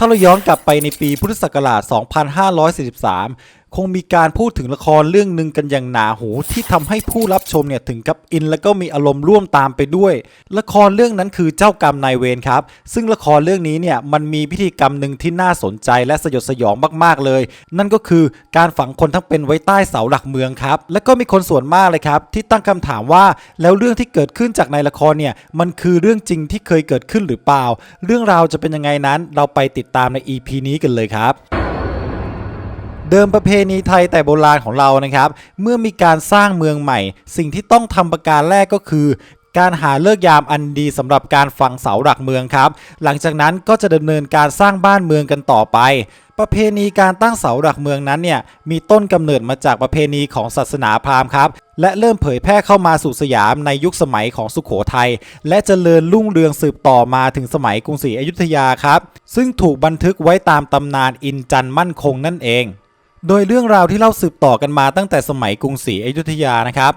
ถ้าเราย้อนกลับไปในปีพุทธศักราช 2543 คงมีการพูดถึงละครเรื่องหนึ่งกันอย่างหนาหู ที่ทำให้ผู้รับชมเนี่ยถึงกับอิน แล้วก็มีอารมณ์ร่วมตามไปด้วย ละครเรื่องนั้นคือเจ้ากรรมนายเวรครับ ซึ่งละครเรื่องนี้เนี่ยมันมีพิธีกรรมหนึ่งที่น่าสนใจและสยดสยองมากๆเลย นั่นก็คือการฝังคนทั้งเป็นไว้ใต้เสาหลักเมืองครับและก็มีคนส่วนมากเลยครับ ที่ตั้งคำถามว่าแล้วเรื่องที่เกิดขึ้นจากในละครเนี่ยมันคือเรื่องจริงที่เคยเกิดขึ้นหรือเปล่า เรื่องราวจะเป็นยังไงนั้น เราไปติดตามใน EP นี้กันเลยครับ เดิมประเพณีไทยแต่โบราณของเรานะครับ เมื่อมีการสร้างเมืองใหม่ สิ่งที่ต้องทำประการแรกก็คือ การหาเลิกยามอันดีสำหรับการฝังเสาหลักเมืองครับ หลังจากนั้นก็จะดำเนินการสร้างบ้านเมืองกันต่อไปประเพณีการตั้งเสาหลักเมืองนั้นเนี่ยมีต้นกำเนิดมาจากประเพณีของศาสนาพราหมณ์ครับ และเริ่มเผยแพร่เข้ามาสู่สยามในยุคสมัยของสุขโขทัยและเจริญรุ่งเรืองสืบต่อมาถึงสมัยกรุงศรีอยุธยาครับ ซึ่งถูกบันทึกไว้ตามตำนานอินจันมั่นคงนั่นเอง โดยเรื่องราวที่เล่าสืบต่อกันมาตั้งแต่สมัยกรุงศรีอยุธยานะครับ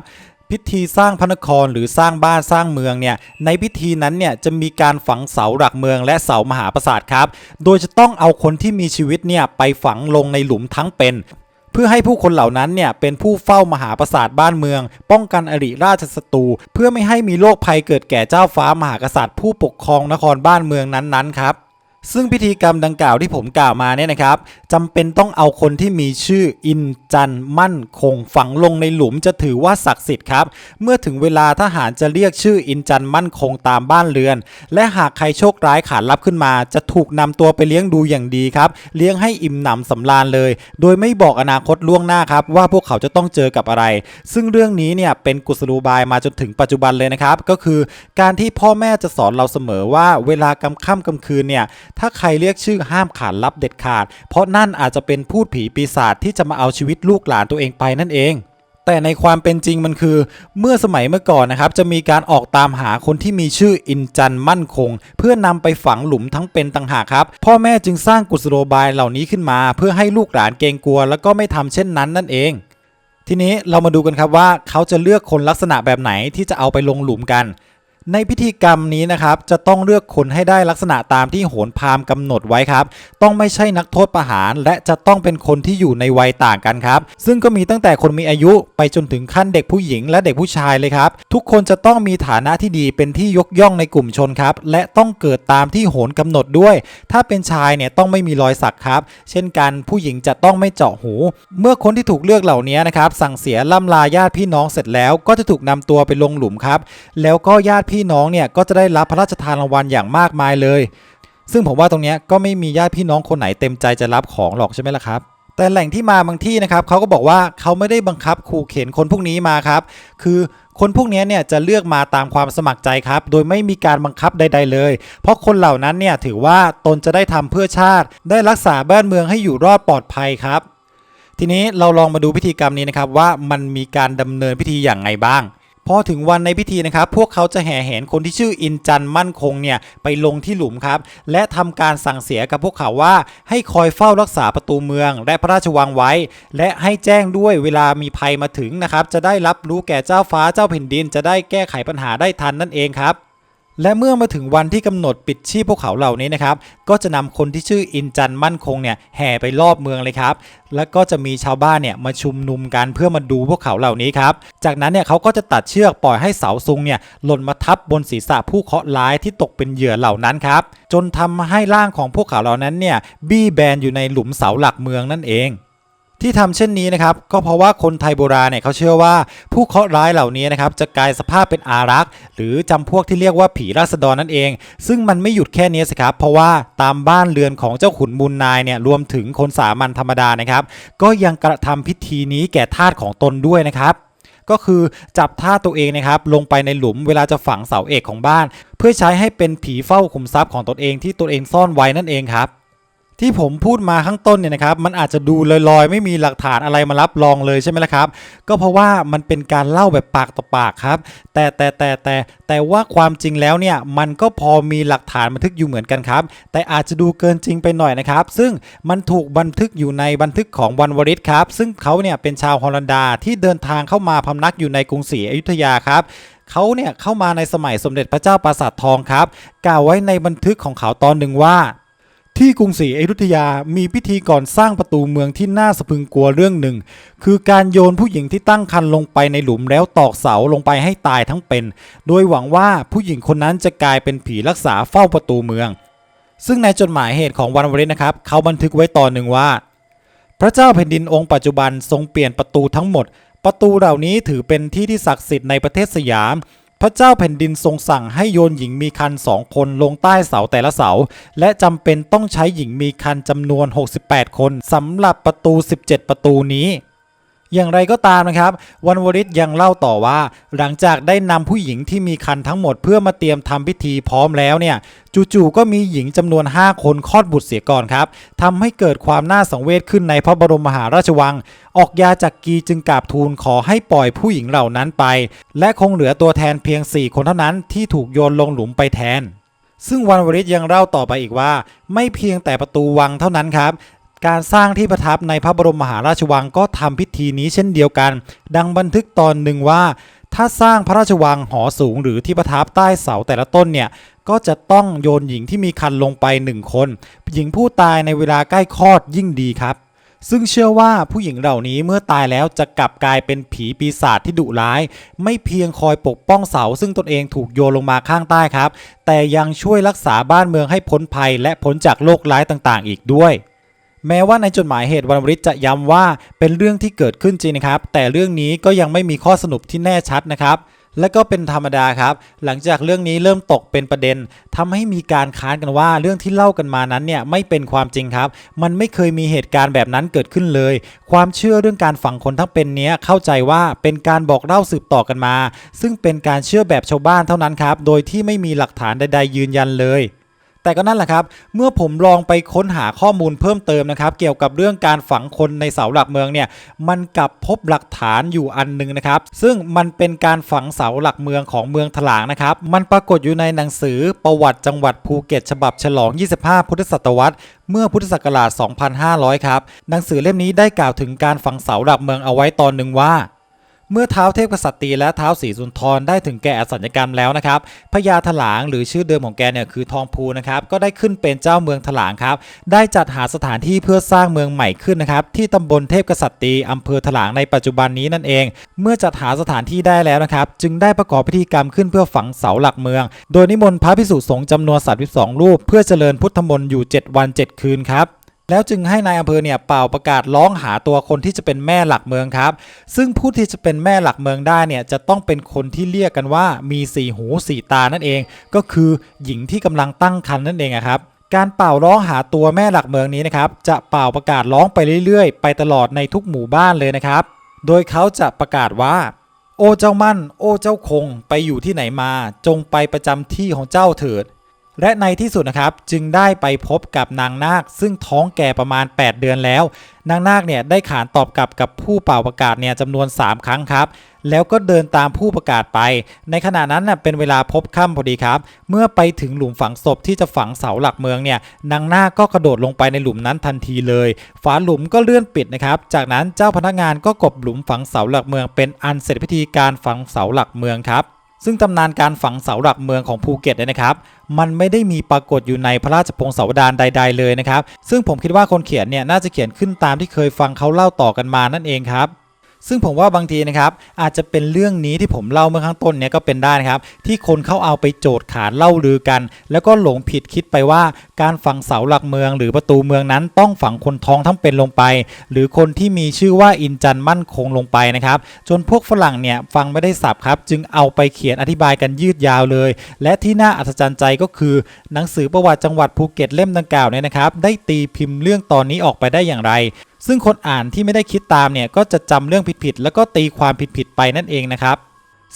พิธีสร้างพระนครหรือสร้างบ้านสร้างเมืองเนี่ยในพิธีนั้นเนี่ยจะมีการฝังเสาหลักเมืองและเสามหาปราสาทครับ โดยจะต้องเอาคนที่มีชีวิตเนี่ยไปฝังลงในหลุมทั้งเป็นเพื่อให้ผู้คนเหล่านั้นเนี่ยเป็นผู้เฝ้ามหาปราสาทบ้านเมือง ป้องกันอริราชศัตรูเพื่อไม่ให้มีโรคภัยเกิดแก่เจ้าฟ้ามหากษัตริย์ ผู้ปกครองนครบ้านเมืองนั้นๆครับ ซึ่งพิธีกรรมดังกล่าวที่ผมกล่าวมาเนี่ยนะครับจำเป็นต้องเอาคนที่มีชื่ออินจันมั่นคงฝังลงในหลุมจะถือว่าศักดิ์สิทธิ์ครับ เมื่อถึงเวลาทหารจะเรียกชื่ออินจันมั่นคงตามบ้านเรือน และหากใครโชคร้ายขานรับขึ้นมา จะถูกนำตัวไปเลี้ยงดูอย่างดีครับ เลี้ยงให้อิ่มหนำสำราญเลย โดยไม่บอกอนาคตล่วงหน้าครับว่าพวกเขาจะต้องเจอกับอะไร ซึ่งเรื่องนี้เนี่ยเป็นกุศโลบายมาจนถึงปัจจุบันเลยนะครับก็คือการที่พ่อแม่จะสอนเราเสมอว่าเวลากำค่ำกำคืนเนี่ยถ้าใครเรียกชื่อห้ามขานรับเด็ดขาด เพราะนั่นอาจจะเป็นพูดผีปีศาจที่จะมาเอาชีวิตลูกหลานตัวเองไปนั่นเองแต่ในความเป็นจริงมันคือเมื่อสมัยเมื่อก่อนนะครับ จะมีการออกตามหาคนที่มีชื่ออินจันมั่นคง เพื่อนำไปฝังหลุมทั้งเป็นต่างหากครับ พ่อแม่จึงสร้างกุศโลบายเหล่านี้ขึ้นมา เพื่อให้ลูกหลานเกรงกลัว แล้วก็ไม่ทำเช่นนั้นนั่นเอง ทีนี้เรามาดูกันครับว่าเขาจะเลือกคนลักษณะแบบไหนที่จะเอาไปลงหลุมกัน ในพิธีกรรมนี้นะครับจะต้องเลือกคนให้ได้ลักษณะตามที่โหนพามณ์กำหนดไว้ครับ ต้องไม่ใช่นักโทษประหาร และจะต้องเป็นคนที่อยู่ในวัยต่างกันครับ ซึ่งก็มีตั้งแต่คนมีอายุไปจนถึงขั้นเด็กผู้หญิงและเด็กผู้ชายเลยครับ ทุกคนจะต้องมีฐานะที่ดีเป็นที่ยกย่องในกลุ่มชนครับ และต้องเกิดตามที่โหนกำหนดด้วย ถ้าเป็นชายเนี่ยต้องไม่มีรอยสักครับ เช่นกันผู้หญิงจะต้องไม่เจาะหู เมื่อคนที่ถูกเลือกเหล่านี้นะครับสั่งเสียล่ำลาญาติพี่น้องเสร็จแล้ว ก็จะถูกนำตัวไปลงหลุมครับแล้วก็ญาติพี่น้องเนี่ยก็จะได้รับพระราชทานรางวัลอย่างมากมายเลย ซึ่งผมว่าตรงนี้ก็ไม่มีญาติพี่น้องคนไหนเต็มใจจะรับของหรอกใช่ไหมล่ะครับแต่แหล่งที่มาบางที่นะครับเขาก็บอกว่าเขาไม่ได้บังคับขู่เข็นคนพวกนี้มาครับ คือคนพวกนี้เนี่ยจะเลือกมาตามความสมัครใจครับ โดยไม่มีการบังคับใด ๆ เลย เพราะคนเหล่านั้นเนี่ยถือว่าตนจะได้ทำเพื่อชาติ ได้รักษาบ้านเมืองให้อยู่รอดปลอดภัยครับ ทีนี้เราลองมาดูพิธีกรรมนี้นะครับว่ามันมีการดำเนินพิธีอย่างไงบ้าง พอถึงวันในพิธีนะครับ พวกเขาจะแห่แหนคนที่ชื่ออินจันมั่นคงเนี่ยไปลงที่หลุมครับ และทำการสั่งเสียกับพวกเขาว่า ให้คอยเฝ้ารักษาประตูเมือง และพระราชวังไว้ และให้แจ้งด้วยเวลามีภัยมาถึงนะครับ จะได้รับรู้แก่เจ้าฟ้าเจ้าแผ่นดิน จะได้แก้ไขปัญหาได้ทันนั่นเองครับ และเมื่อมาถึงวันที่กำหนดปิดชีพพวกเขาเหล่านี้นะครับ ก็จะนำคนที่ชื่ออินจันมั่นคงเนี่ยแห่ไปรอบเมืองเลยครับ แล้วก็จะมีชาวบ้านเนี่ยมาชุมนุมกันเพื่อมาดูพวกเขาเหล่านี้ครับ จากนั้นเนี่ยเขาก็จะตัดเชือกปล่อยให้เสาซุงเนี่ยหล่นมาทับบนศีรษะผู้เคราะห์ร้ายที่ตกเป็นเหยื่อเหล่านั้นครับ จนทำให้ร่างของพวกเขาเหล่านั้นเนี่ยบี้แบนอยู่ในหลุมเสาหลักเมืองนั่นเอง ที่ทำเช่นนี้นะครับก็เพราะว่าคนไทยโบราณเนี่ยเขาเชื่อว่าผู้เคราะห์ร้ายเหล่านี้นะครับจะกลายสภาพเป็นอารักษ์หรือจำพวกที่เรียกว่าผีราษฎรนั่นเอง ซึ่งมันไม่หยุดแค่นี้สิครับเพราะว่าตามบ้านเรือนของเจ้าขุนมูลนายเนี่ยรวมถึงคนสามัญธรรมดานะครับก็ยังกระทำพิธีนี้แก่ทาสของตนด้วยนะครับก็คือจับท่าตัวเองนะครับลงไปในหลุมเวลาจะฝังเสาเอกของบ้าน เพื่อใช้ให้เป็นผีเฝ้าขุมทรัพย์ของตนเองที่ตนเองซ่อนไว้นั่นเองครับ ที่ผมพูดมาข้างต้นเนี่ยนะครับมันอาจจะดูลอยๆ ไม่มีหลักฐานอะไรมารับรองเลยใช่ไหมล่ะครับ ก็เพราะว่ามันเป็นการเล่าแบบปากต่อปากครับ แต่แต่แต่แต่แต่ว่าความจริงแล้วเนี่ยมันก็พอมีหลักฐานบันทึกอยู่เหมือนกันครับ แต่อาจจะดูเกินจริงไปหน่อยนะครับ ซึ่งมันถูกบันทึกอยู่ในบันทึกของวันวริศครับ ซึ่งเขาเนี่ยเป็นชาวฮอลันดาที่เดินทางเข้ามาพำนักอยู่ในกรุงศรีอยุธยาครับเขาเนี่ยเข้ามาในสมัยสมเด็จพระเจ้าปราสาททองครับ กล่าวไว้ในบันทึกของเขาตอนหนึ่งว่า ที่กรุงศรีอยุธยามีพิธีก่อนสร้างประตูเมืองที่น่าสะพึงกลัวเรื่องหนึ่ง คือการโยนผู้หญิงที่ตั้งครรภ์ลงไปในหลุมแล้วตอกเสาลงไปให้ตายทั้งเป็น โดยหวังว่าผู้หญิงคนนั้นจะกลายเป็นผีรักษาเฝ้าประตูเมือง ซึ่งในจดหมายเหตุของวันวริศนะครับ เขาบันทึกไว้ตอนหนึ่งว่า พระเจ้าแผ่นดินองค์ปัจจุบันทรงเปลี่ยนประตูทั้งหมด ประตูเหล่านี้ถือเป็นที่ที่ศักดิ์สิทธิ์ในประเทศสยาม พระเจ้าแผ่นดินทรงสั่งให้โยนหญิงมีคันสองคนลงใต้เสาแต่ละเสา และจำเป็นต้องใช้หญิงมีคันจำนวน 68 คนสำหรับประตู 17 ประตูนี้ อย่างไรก็ตามนะครับวันวริศยังเล่าต่อว่า หลังจากได้นำผู้หญิงที่มีคันทั้งหมดเพื่อมาเตรียมทำพิธีพร้อมแล้วเนี่ยจู่ๆก็มีหญิงจำนวน 5 คนคลอดบุตรเสียก่อนครับทำให้เกิดความน่าสังเวชขึ้นในพระบรมมหาราชวัง ออกยาจากกีจึงกราบทูลขอให้ปล่อยผู้หญิงเหล่านั้นไป และคงเหลือตัวแทนเพียง 4 คนเท่านั้นที่ถูกโยนลงหลุมไปแทนซึ่งวันวริศยังเล่าต่อไปอีกว่า ไม่เพียงแต่ประตูวังเท่านั้นครับ การสร้างที่ประทับในพระบรมมหาราชวังก็ทำพิธีนี้เช่นเดียวกัน ดังบันทึกตอนหนึ่งว่า ถ้าสร้างพระราชวังหอสูงหรือที่ประทับใต้เสาแต่ละต้นเนี่ยก็จะต้องโยนหญิงที่มีคันลงไปหนึ่งคน หญิงผู้ตายในเวลาใกล้คลอดยิ่งดีครับ ซึ่งเชื่อว่าผู้หญิงเหล่านี้เมื่อตายแล้วจะกลับกลายเป็นผีปีศาจที่ดุร้าย ไม่เพียงคอยปกป้องเสา ซึ่งตนเองถูกโยนลงมาข้างใต้ครับ แต่ยังช่วยรักษาบ้านเมืองให้พ้นภัยและพ้นจากโรคร้ายต่างๆ อีกด้วย แม้ว่าในจดหมายเหตุวันวริศจะย้ำว่าเป็นเรื่องที่เกิดขึ้นจริงนะครับ แต่เรื่องนี้ก็ยังไม่มีข้อสรุปที่แน่ชัดนะครับ และก็เป็นธรรมดาครับ หลังจากเรื่องนี้เริ่มตกเป็นประเด็นทำให้มีการค้านกันว่าเรื่องที่เล่ากันมานั้นเนี่ยไม่เป็นความจริงครับ มันไม่เคยมีเหตุการณ์แบบนั้นเกิดขึ้นเลย ความเชื่อเรื่องการฝังคนทั้งเป็นเนี้ยเข้าใจว่าเป็นการบอกเล่าสืบต่อกันมา ซึ่งเป็นการเชื่อแบบชาวบ้านเท่านั้นครับ โดยที่ไม่มีหลักฐานใด ๆ ยืนยันเลย แต่ก็นั่นแหละครับ เมื่อผมลองไปค้นหาข้อมูลเพิ่มเติมนะครับ เกี่ยวกับเรื่องการฝังคนในเสาหลักเมืองเนี่ย มันกลับพบหลักฐานอยู่อันหนึงนะครับ ซึ่งมันเป็นการฝังเสาหลักเมืองของเมืองถลางนะครับ มันปรากฏอยู่ในหนังสือประวัติจังหวัดภูเก็ต ฉบับฉลอง 25 พุทธศตวรรษเมื่อพุทธศักราช 2500 ครับ หนังสือเล่มนี้ได้กล่าวถึงการฝังเสาหลักเมืองเอาไว้ตอนหนึ่งว่า เมื่อเท้าเทพกษัตริย์และเท้าวศรีสุนทรได้ถึงแก่อสัญญกรรมแล้วนะครับพญาถลางหรือชื่อเดิมของแกเนี่ยคือทองพูนะครับก็ได้ขึ้นเป็นเจ้าเมืองถลางครับได้จัดหาสถานที่เพื่อสร้างเมืองใหม่ขึ้นนะครับที่ตำบลเทพกษัตริย์อำเภอถลางในปัจจุบันนี้นั่นเอง เมื่อจัดหาสถานที่ได้แล้วนะครับจึงได้ประกอบพิธีกรรมขึ้นเพื่อฝังเสาหลักเมือง โดยนิมนต์พระภิกษุสงฆ์จำนวน32รูป เพื่อเจริญพุทธมนต์อยู่ 7 วัน 7 คืนครับ แล้วจึงให้นายอำเภอเนี่ยเป่าประกาศร้องหาตัวคนที่จะเป็นแม่หลักเมืองครับ ซึ่งผู้ที่จะเป็นแม่หลักเมืองได้เนี่ยจะต้องเป็นคนที่เรียกกันว่ามีสี่หูสี่ตานั่นเอง ก็คือหญิงที่กำลังตั้งครรภ์นั่นเองครับการเป่าร้องหาตัวแม่หลักเมืองนี้นะครับจะเป่าประกาศร้องไปเรื่อยๆ ไปตลอดในทุกหมู่บ้านเลยนะครับ โดยเขาจะประกาศว่า โอ้เจ้ามั่น โอ้เจ้าคง ไปอยู่ที่ไหนมา จงไปประจำที่ของเจ้าเถิด และในที่สุดนะครับจึงได้ไปพบกับนางนาค ซึ่งท้องแก่ประมาณ 8 เดือนแล้ว นางนาคเนี่ยได้ขานตอบกลับกับผู้เป่าประกาศเนี่ยจำนวน 3 ครั้งครับ แล้วก็เดินตามผู้ประกาศไป ในขณะนั้นน่ะเป็นเวลาพบค่ำพอดีครับ เมื่อไปถึงหลุมฝังศพที่จะฝังเสาหลักเมืองเนี่ยนางนาคก็กระโดดลงไปในหลุมนั้นทันทีเลย ฝาหลุมก็เลื่อนปิดนะครับ จากนั้นเจ้าพนักงานก็กบหลุมฝังเสาหลักเมือง เป็นอันเสร็จพิธีการฝังเสาหลักเมืองครับ ซึ่งตำนานการฝังเสาหลักเมืองของภูเก็ตเนี่ยนะครับ มันไม่ได้มีปรากฏอยู่ในพระราชพงศาวดารใด ๆ เลยนะครับ ซึ่งผมคิดว่าคนเขียนเนี่ยน่าจะเขียนขึ้นตามที่เคยฟังเขาเล่าต่อกันมานั่นเองครับ ซึ่งผมว่าบางทีนะครับอาจจะเป็นเรื่องนี้ที่ผมเล่าเมื่อข้างต้นเนี่ยก็เป็นได้นะครับ ที่คนเข้าเอาไปโจทย์ขานเล่าลือกัน แล้วก็หลงผิดคิดไปว่า การฝังเสาหลักเมือง หรือประตูเมืองนั้นต้องฝังคนท้องทั้งเป็นลงไป หรือคนที่มีชื่อว่าอินจันมั่นคงลงไปนะครับ จนพวกฝรั่งเนี่ยฟังไม่ได้สับครับ จึงเอาไปเขียนอธิบายกันยืดยาวเลย และที่น่าอัศจรรย์ใจก็คือ หนังสือประวัติจังหวัดภูเก็ตเล่มดังกล่าวเนี่ยนะครับ ได้ตีพิมพ์เรื่องตอนนี้ออกไปได้อย่างไร ซึ่งคนอ่านที่ไม่ได้คิดตามเนี่ยก็จะจำเรื่องผิดๆแล้วก็ตีความผิดๆไปนั่นเองนะครับ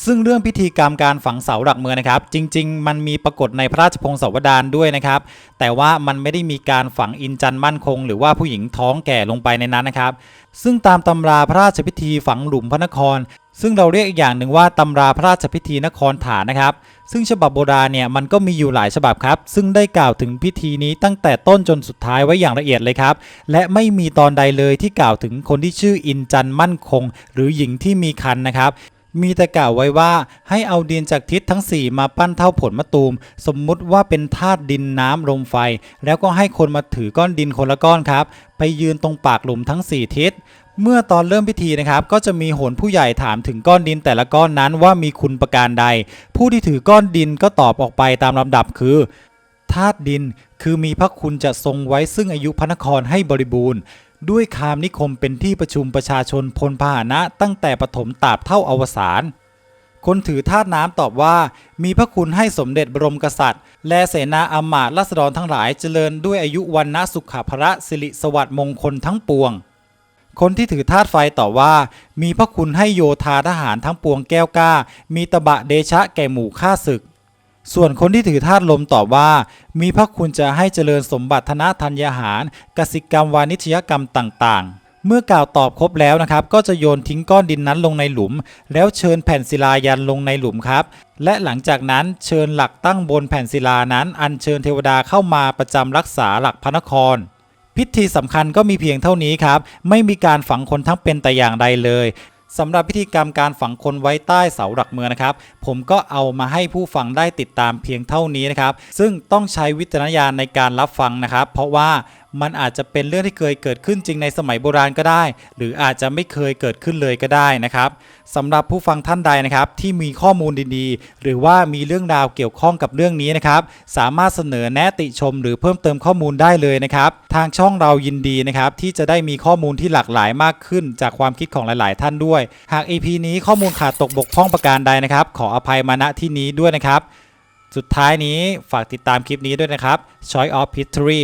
ซึ่งเรื่องพิธีกรรมการฝังเสาหลักเมืองนะครับ จริง ๆ มันมีปรากฏในพระราชพงศาวดารด้วยนะครับ แต่ว่ามันไม่ได้มีการฝังอินจันมั่นคง หรือว่าผู้หญิงท้องแก่ลงไปในนั้นนะครับ ซึ่งตามตำราพระราชพิธีฝังหลุมพระนคร ซึ่งเราเรียกอีกอย่างหนึ่งว่าตำราพระราชพิธีนครฐานนะครับ ซึ่งฉบับโบราณเนี่ยมันก็มีอยู่หลายฉบับครับ ซึ่งได้กล่าวถึงพิธีนี้ตั้งแต่ต้นจนสุดท้ายไว้อย่างละเอียดเลยครับ และไม่มีตอนใดเลยที่กล่าวถึงคนที่ชื่ออินจันมั่นคง หรือหญิงที่มีคันนะครับมีแต่กล่าวไว้ว่าให้เอาดินจากทิศทั้ง 4 มาปั้นเท่าผลมะตูม สมมุติว่าเป็นธาตุดินน้ำลมไฟ แล้วก็ให้คนมาถือก้อนดินคนละก้อนครับ ไปยืนตรงปากหลุมทั้ง 4 ทิศ เมื่อตอนเริ่มพิธีนะครับ ก็จะมีโหนผู้ใหญ่ถามถึงก้อนดินแต่ละก้อนนั้นว่ามีคุณประการใด ผู้ที่ถือก้อนดินก็ตอบออกไปตามลำดับคือธาตุดินคือมีพระคุณจะทรงไว้ซึ่งอายุพระนครให้บริบูรณ์ ด้วยคามนิคมเป็นที่ประชุมประชาชนพลพาหนะ ตั้งแต่ปฐมตาบเท่าอวสานคนถือธาตุน้ำตอบว่า มีพระคุณให้สมเด็จบรมกษัตริย์ และเสนาอามาตย์ราษฎรทั้งหลายเจริญด้วยอายุวันนะสุขภระสิริสวัสดิ์มงคลทั้งปวง คนที่ถือธาตุไฟตอบว่า มีพระคุณให้โยธาทหารทั้งปวงแก้วกล้า มีตบะเดชะแก่หมู่ข้าศึก ส่วนคนที่ถือธาตุลมตอบว่า มีพระคุณจะให้เจริญสมบัติธนธัญญาหาร กสิกรรมวานิชยกรรมต่างๆเมื่อกล่าวตอบครบแล้วนะครับ ก็จะโยนทิ้งก้อนดินนั้นลงในหลุม แล้วเชิญแผ่นศิลายันลงในหลุมครับ และหลังจากนั้นเชิญหลักตั้งบนแผ่นศิลานั้น อัญเชิญเทวดาเข้ามาประจำรักษาหลักพระนคร พิธีสำคัญก็มีเพียงเท่านี้ครับ ไม่มีการฝังคนทั้งเป็นแต่อย่างใดเลยสำหรับพิธีกรรมการฝังคนไว้ใต้เสาหลักเมืองนะครับ ผมก็เอามาให้ผู้ฟังได้ติดตามเพียงเท่านี้นะครับ ซึ่งต้องใช้วิจารณญาณในการรับฟังนะครับ เพราะว่า มันอาจจะเป็นเรื่องที่เคยเกิดขึ้นจริงในสมัยโบราณก็ได้ หรืออาจจะไม่เคยเกิดขึ้นเลยก็ได้นะครับสำหรับผู้ฟังท่านใดนะครับที่มีข้อมูลดีๆ หรือว่ามีเรื่องราวเกี่ยวข้องกับเรื่องนี้นะครับ สามารถเสนอแนะติชม หรือเพิ่มเติมข้อมูลได้เลยนะครับ ทางช่องเรายินดีนะครับที่จะได้มีข้อมูลที่หลากหลายมากขึ้น จากความคิดของหลาย ๆ ท่านด้วย หาก EP นี้ข้อมูลขาดตกบกพร่องประการใดนะครับ ขออภัยมาณที่นี้ด้วยนะครับ สุดท้ายนี้ฝากติดตามคลิปนี้ด้วยนะครับ Choice of History